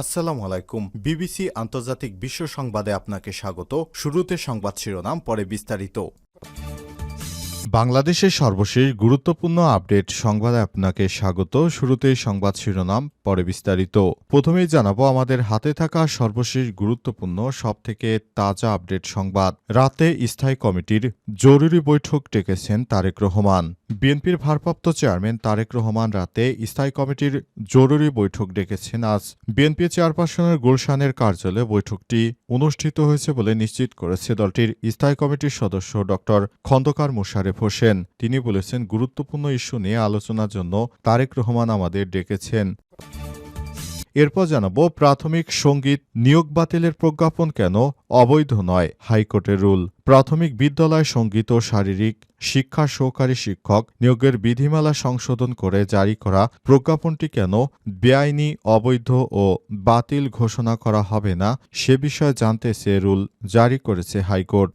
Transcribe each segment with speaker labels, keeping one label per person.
Speaker 1: আসসালামু আলাইকুম। বিবিসি আন্তর্জাতিক বিশ্ব সংবাদে আপনাকে স্বাগত। শুরুতে সংবাদ শিরোনাম, পরে বিস্তারিত। বাংলাদেশের সর্বশেষ গুরুত্বপূর্ণ আপডেট সংবাদে আপনাকে স্বাগত। শুরুতে সংবাদ শিরোনাম পরে বিস্তারিত। প্রথমেই জানাব, আমাদের হাতে থাকা সর্বশেষ গুরুত্বপূর্ণ, সবথেকে তাজা আপডেট সংবাদ। রাতে স্থায়ী কমিটির জরুরি বৈঠক ডেকেছেন তারেক রহমান। বিএনপির ভারপ্রাপ্ত চেয়ারম্যান তারেক রহমান রাতে স্থায়ী কমিটির জরুরি বৈঠক ডেকেছেন। আজ বিএনপি চেয়ারপারসনের গুলশানের কার্যালয়ে বৈঠকটি অনুষ্ঠিত হয়েছে বলে নিশ্চিত করেছে দলটির স্থায়ী কমিটির সদস্য ড। খন্দকার মোশারেফ হোসেন। তিনি বলেছেন, গুরুত্বপূর্ণ ইস্যু নিয়ে আলোচনার জন্য তারেক রহমান আমাদের ডেকেছেন। এরপর জানাব, প্রাথমিক সংগীত নিয়োগ বাতিলের প্রজ্ঞাপন কেন অবৈধ নয়? হাইকোর্টের রুল, প্রাথমিক বিদ্যালয় সংগীত ও শারীরিক শিক্ষা সহকারী শিক্ষক নিয়োগের বিধিমালা সংশোধন করে জারি করা প্রজ্ঞাপনটি কেন বেআইনি, অবৈধ ও বাতিল ঘোষণা করা হবে না? সে বিষয়ে জানতে সে রুল জারি করেছে হাইকোর্ট।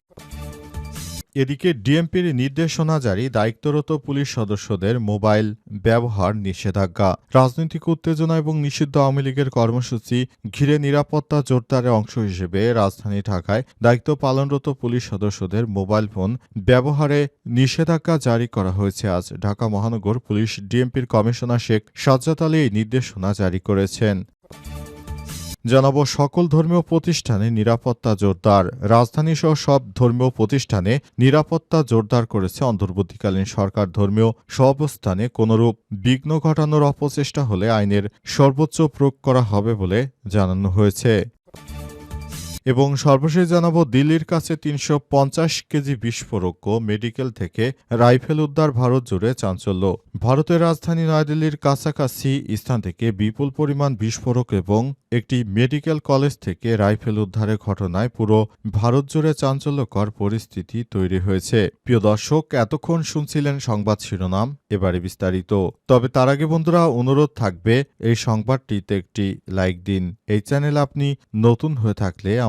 Speaker 1: এদিকে ডিএমপির নির্দেশনা জারি দায়িত্বরত পুলিশ সদস্যদের মোবাইল ব্যবহার নিষেধাজ্ঞা। রাজনৈতিক উত্তেজনা এবং নিষিদ্ধ আওয়ামী লীগের কর্মসূচি ঘিরে নিরাপত্তা জোরদারের অংশ হিসেবে রাজধানী ঢাকায় দায়িত্ব পালনরত পুলিশ সদস্যদের মোবাইল ফোন ব্যবহারে নিষেধাজ্ঞা জারি করা হয়েছে আজ। ঢাকা মহানগর পুলিশ ডিএমপির কমিশনার শেখ সাজ্জাদ আলী এই নির্দেশনা জারি করেছেন। জানাব সকল ধর্মীয় প্রতিষ্ঠানে নিরাপত্তা জোরদার। রাজধানী সহ সব ধর্মীয় প্রতিষ্ঠানে নিরাপত্তা জোরদার করেছে অন্তর্বর্তীকালীন সরকার। ধর্মীয় সব স্থানে কোনরূপ বিঘ্ন ঘটানোর অপচেষ্টা হলে আইনের সর্বোচ্চ প্রয়োগ করা হবে বলে জানানো হয়েছে। এবং সর্বশেষ জানাব, দিল্লির কাছে তিনশো পঞ্চাশ কেজি বিস্ফোরক মেডিকেল থেকে রাইফেল উদ্ধার ভারত জুড়ে চাঞ্চল্য। ভারতের রাজধানী নয়াদিল্লির কাছাকাছি স্থান থেকে বিপুল পরিমাণ বিস্ফোরক এবং একটি মেডিকেল কলেজ থেকে রাইফেল উদ্ধারের ঘটনায় পুরো ভারত জুড়ে চাঞ্চল্যকর পরিস্থিতি তৈরি হয়েছে। প্রিয় দর্শক, এতক্ষণ শুনছিলেন সংবাদ শিরোনাম, এবারে বিস্তারিত। তবে তার আগে বন্ধুরা, অনুরোধ থাকবে, এই সংবাদটিতে একটি লাইক দিন। এই চ্যানেল আপনি নতুন হয়ে থাকলে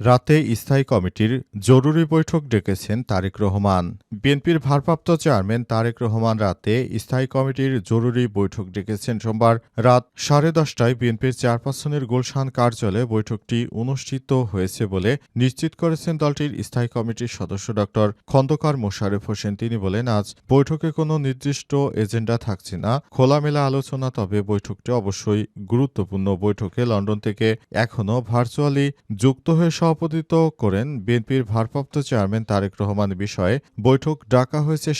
Speaker 1: রাতে স্থায়ী কমিটির জরুরি বৈঠক ডেকেছেন তারেক রহমান। বিএনপির ভারপ্রাপ্ত চেয়ারম্যান তারেক রহমান রাতে স্থায়ী কমিটির জরুরি বৈঠক ডেকেছেন সোমবার রাত সাড়ে দশটায় বিএনপির চেয়ারপারসনের গুলশান কার্যালয়ে বৈঠকটি অনুষ্ঠিত হয়েছে বলে নিশ্চিত করেছেন দলটির স্থায়ী কমিটির সদস্য ড। খন্দকার মোশারেফ হোসেন। তিনি বলেন, আজ বৈঠকে কোনো নির্দিষ্ট এজেন্ডা থাকছে না। খোলামেলা আলোচনা, তবে বৈঠকটি অবশ্যই গুরুত্বপূর্ণ বৈঠকে লন্ডন থেকে এখনও ভার্চুয়ালি যুক্ত হয়ে সভাপতিত্ব করেন বিএনপির ভারপ্রাপ্ত চেয়ারম্যান তারেক রহমান বিষয়ে বৈঠক ডাকা হয়েছে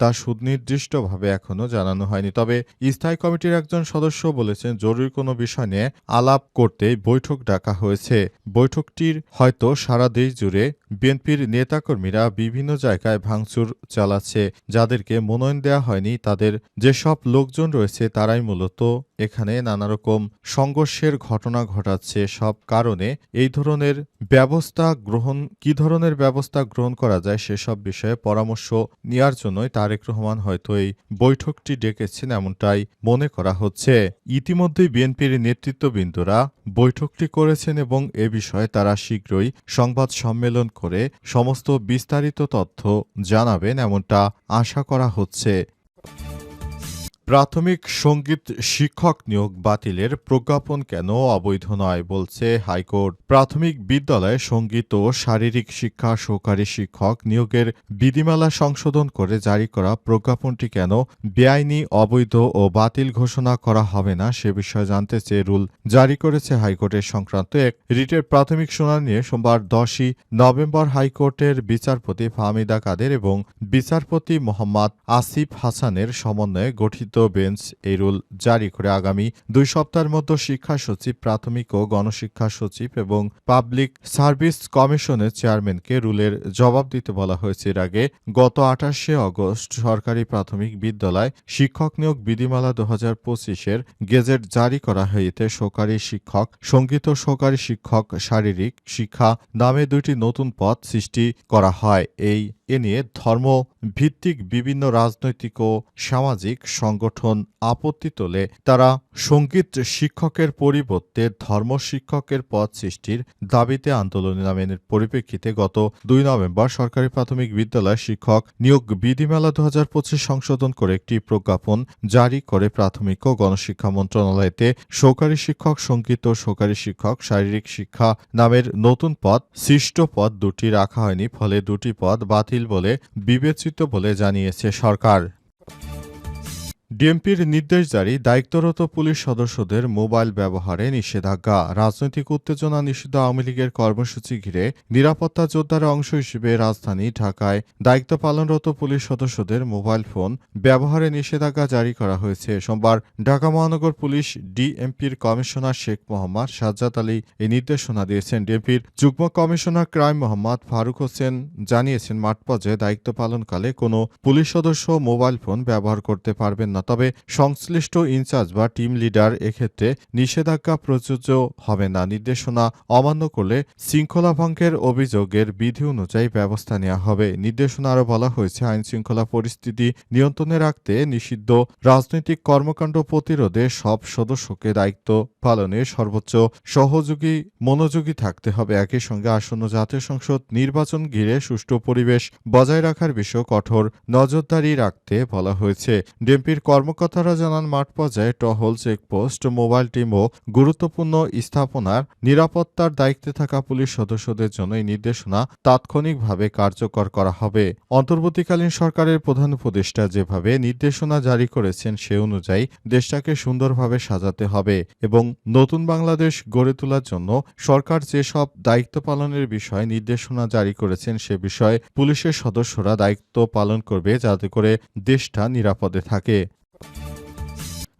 Speaker 1: তা সুনির্দিষ্টভাবে এখনও জানানো হয়নি। তবে স্থায়ী কমিটির একজন সদস্য বলেছেন, জরুরি কোনো বিষয় নিয়ে আলাপ করতে বৈঠক ডাকা হয়েছে। বৈঠকটির হয়তো সারা দেশ জুড়ে বিএনপির নেতাকর্মীরা বিভিন্ন জায়গায় ভাঙচুর চালাচ্ছে। যাদেরকে মনোনয়ন দেওয়া হয়নি, তাদের যেসব লোকজন রয়েছে, তারাই মূলত এখানে নানারকম সংঘর্ষের ঘটনা ঘটাচ্ছে। সব কারণে এই ধরনের ব্যবস্থা গ্রহণ, কি ধরনের ব্যবস্থা গ্রহণ করা যায় সেসব বিষয়ে পরামর্শ নেওয়ার জন্যই তারেক রহমান হয়তো এই বৈঠকটি ডেকেছেন এমনটাই মনে করা হচ্ছে। ইতিমধ্যেই বিএনপির নেতৃত্ববৃন্দরা বৈঠকটি করেছেন এবং এ বিষয়ে তারা শীঘ্রই সংবাদ সম্মেলন করে সমস্ত বিস্তারিত তথ্য জানাবেন এমনটা আশা করা হচ্ছে। প্রাথমিক সংগীত শিক্ষক নিয়োগ বাতিলের প্রজ্ঞাপন কেন অবৈধ নয় বলছে হাইকোর্ট। প্রাথমিক বিদ্যালয়ে সংগীত ও শারীরিক শিক্ষা সহকারী শিক্ষক নিয়োগের বিধিমালা সংশোধন করে জারি করা প্রজ্ঞাপনটি কেন বেআইনি, অবৈধ ও বাতিল ঘোষণা করা হবে না সে বিষয়ে জানতে চেয়ে রুল জারি করেছে হাইকোর্টের সংক্রান্ত এক রিটের প্রাথমিক শুনানি নিয়ে সোমবার দশই নভেম্বর হাইকোর্টের বিচারপতি ফাহমিদা কাদের এবং বিচারপতি মোহাম্মদ আসিফ হাসানের সমন্বয়ে গঠিত বেঞ্চ এই রুল জারি করে আগামী দুই সপ্তাহের মধ্যে শিক্ষা সচিব, প্রাথমিক ও গণশিক্ষা সচিব এবং পাবলিক সার্ভিস কমিশনের চেয়ারম্যানকে রুলের জবাব দিতে বলা হয়েছে। এর আগে গত আঠাশে অগস্ট সরকারি প্রাথমিক বিদ্যালয় শিক্ষক নিয়োগ বিধিমালা দু হাজার পঁচিশের গেজেট জারি করা হইতে সহকারী শিক্ষক, সংগীত ও শিক্ষক, শারীরিক শিক্ষা নামে দুইটি নতুন পদ সৃষ্টি করা হয়। এই এ নিয়ে ধর্ম ভিত্তিক বিভিন্ন রাজনৈতিক ও সামাজিক সংগঠন আপত্তি তোলে। তারা সংগীত শিক্ষকের পরিবর্তে ধর্ম শিক্ষকের পদ সৃষ্টির দাবিতে আন্দোলন নামের পরিপ্রেক্ষিতে গত দুই নভেম্বর সরকারি প্রাথমিক বিদ্যালয় শিক্ষক নিয়োগ বিধিমালা দু হাজার পঁচিশ সংশোধন করে একটি প্রজ্ঞাপন জারি করে প্রাথমিক ও গণশিক্ষা মন্ত্রণালয়তে সহকারী শিক্ষক, সংগীত ও সহকারী শিক্ষক, শারীরিক শিক্ষা নামের নতুন পদ, সৃষ্ট পদ দুটি রাখা হয়নি, ফলে দুটি পদ বাতিল বলে বিবেচিত বলে জানিয়েছে সরকার। ডিএমপির নির্দেশ জারি দায়িত্বরত পুলিশ সদস্যদের মোবাইল ব্যবহারে নিষেধাজ্ঞা। রাজনৈতিক উত্তেজনা নিষিদ্ধ আওয়ামী লীগের কর্মসূচি ঘিরে নিরাপত্তা যোদ্ধার অংশ হিসেবে রাজধানী ঢাকায় দায়িত্ব পালনরত পুলিশ সদস্যদের মোবাইল ফোন ব্যবহারে নিষেধাজ্ঞা জারি করা হয়েছে। সোমবার ঢাকা মহানগর পুলিশ ডিএমপির কমিশনার শেখ মোহাম্মদ সাজ্জাদ আলী এই নির্দেশনা দিয়েছেন। ডিএমপির যুগ্ম কমিশনার ক্রাইম মোহাম্মদ ফারুক হোসেন জানিয়েছেন মাঠ পর্যায়ে দায়িত্ব পালনকালে কোনো পুলিশ সদস্য মোবাইল ফোন ব্যবহার করতে পারবেন না। তবে সংশ্লিষ্ট ইনচার্জ বা টিম লিডার এক্ষেত্রে নিষেধাজ্ঞা প্রযোজ্য হবে না। নির্দেশনা অমান্য করলে শৃঙ্খলা ভঙ্গের অভিযোগের বিধি অনুযায়ী ব্যবস্থা নেওয়া হবে। নির্দেশনা আরও বলা হয়েছে আইন শৃঙ্খলা পরিস্থিতি নিয়ন্ত্রণে রাখতে নিষিদ্ধ রাজনৈতিক কর্মকাণ্ড প্রতিরোধে সব সদস্যকে দায়িত্ব পালনে সর্বোচ্চ সহযোগী, মনোযোগী থাকতে হবে। একই সঙ্গে আসন্ন জাতীয় সংসদ নির্বাচন ঘিরে সুষ্ঠু পরিবেশ বজায় রাখার বিষয়ে কঠোর নজরদারি রাখতে বলা হয়েছে। ডিএমপির কর্মকর্তারা জানান, মাঠ পর্যায়ে টহল চেকপোস্ট, মোবাইল টিম ও গুরুত্বপূর্ণ স্থাপনার নিরাপত্তার দায়িত্বে থাকা পুলিশ সদস্যদের জন্য এই নির্দেশনা তাৎক্ষণিকভাবে কার্যকর করা হবে। অন্তর্বর্তীকালীন সরকারের প্রধান উপদেষ্টা যেভাবে নির্দেশনা জারি করেছেন, সে অনুযায়ী দেশটাকে সুন্দরভাবে সাজাতে হবে এবং নতুন বাংলাদেশ গড়ে তোলার জন্য সরকার যেসব দায়িত্ব পালনের বিষয়ে নির্দেশনা জারি করেছেন, সে বিষয়ে পুলিশের সদস্যরা দায়িত্ব পালন করবে যাতে করে দেশটা নিরাপদে থাকে।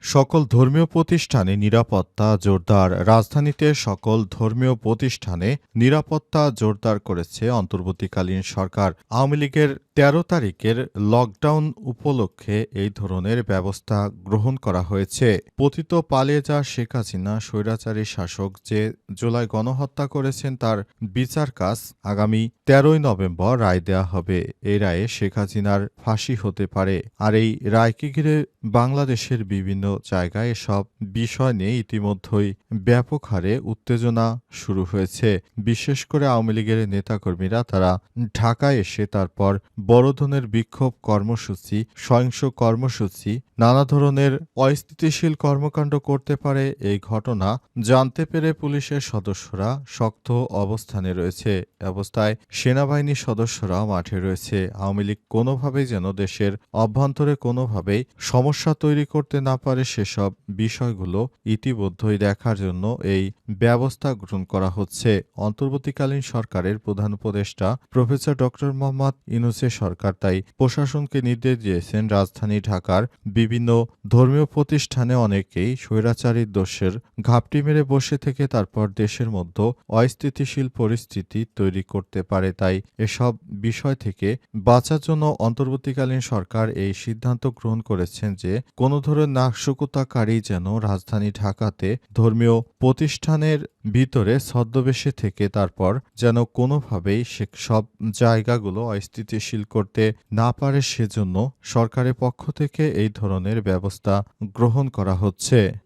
Speaker 1: সকল ধর্মীয় প্রতিষ্ঠানে নিরাপত্তা জোরদার। রাজধানীতে সকল ধর্মীয় প্রতিষ্ঠানে নিরাপত্তা জোরদার করেছে অন্তর্বর্তীকালীন সরকার। আওয়ামী লীগের তেরো তারিখের লকডাউন উপলক্ষে এই ধরনের ব্যবস্থা গ্রহণ করা হয়েছে। পতিত পালিয়ে যা শেখ হাসিনা, স্বৈরাচারী শাসক যে জুলাই গণহত্যা করেছেন তার বিচার কাজ আগামী তেরোই নভেম্বর রায় দেয়া হবে। এই রায়ে শেখ হাসিনার ফাঁসি হতে পারে। আর এই রায়কে ঘিরে বাংলাদেশের বিভিন্ন জায়গায় সব বিষয় নিয়ে ইতিমধ্যেই ব্যাপক হারে উত্তেজনা শুরু হয়েছে। বিশেষ করে আওয়ামী লীগের নেতাকর্মীরা তারা ঢাকায় এসে তারপর বড় ধরনের বিক্ষোভ কর্মসূচি, সহিংস কর্মসূচি, নানা ধরনের অস্থিতিশীল কর্মকাণ্ড করতে পারে এই ঘটনা জানতে পেরে পুলিশের সদস্যরা শক্ত অবস্থানে রয়েছে। অবস্থায় সেনাবাহিনীর সদস্যরাও মাঠে রয়েছে। আওয়ামী লীগ কোনোভাবেই যেন দেশের অভ্যন্তরে কোনোভাবেই সমস্যা তৈরি করতে না পারে সেসব বিষয়গুলো ইতিমধ্যেই দেখার জন্য এই ব্যবস্থা গ্রহণ করা হচ্ছে। অন্তর্বর্তীকালীন সরকারের প্রধান উপদেষ্টা প্রফেসর ডক্টর মোহাম্মদ ইউনুসের সরকার তাই প্রশাসনকে নির্দেশ দিয়েছেন রাজধানী ঢাকার বিভিন্ন ধর্মীয় প্রতিষ্ঠানে অনেকেই স্বৈরাচারীর দোষের ঘাপটি মেরে বসে থেকে তারপর দেশের মধ্যে অস্থিতিশীল পরিস্থিতি তৈরি করতে পারে। তাই এসব বিষয় থেকে বাঁচার জন্য অন্তর্বর্তীকালীন সরকার এই সিদ্ধান্ত গ্রহণ করেছেন যে কোনো ধরনের নাশকতাকারী যেন রাজধানী ঢাকাতে ধর্মীয় প্রতিষ্ঠানের ভিতরে ছদ্মবেশে থেকে তারপর যেন কোনোভাবেই সব জায়গাগুলো অস্থিতিশীল করতে না পারে সেজন্য সরকারের পক্ষ থেকে এই ধরনের ব্যবস্থা গ্রহণ করা হচ্ছে।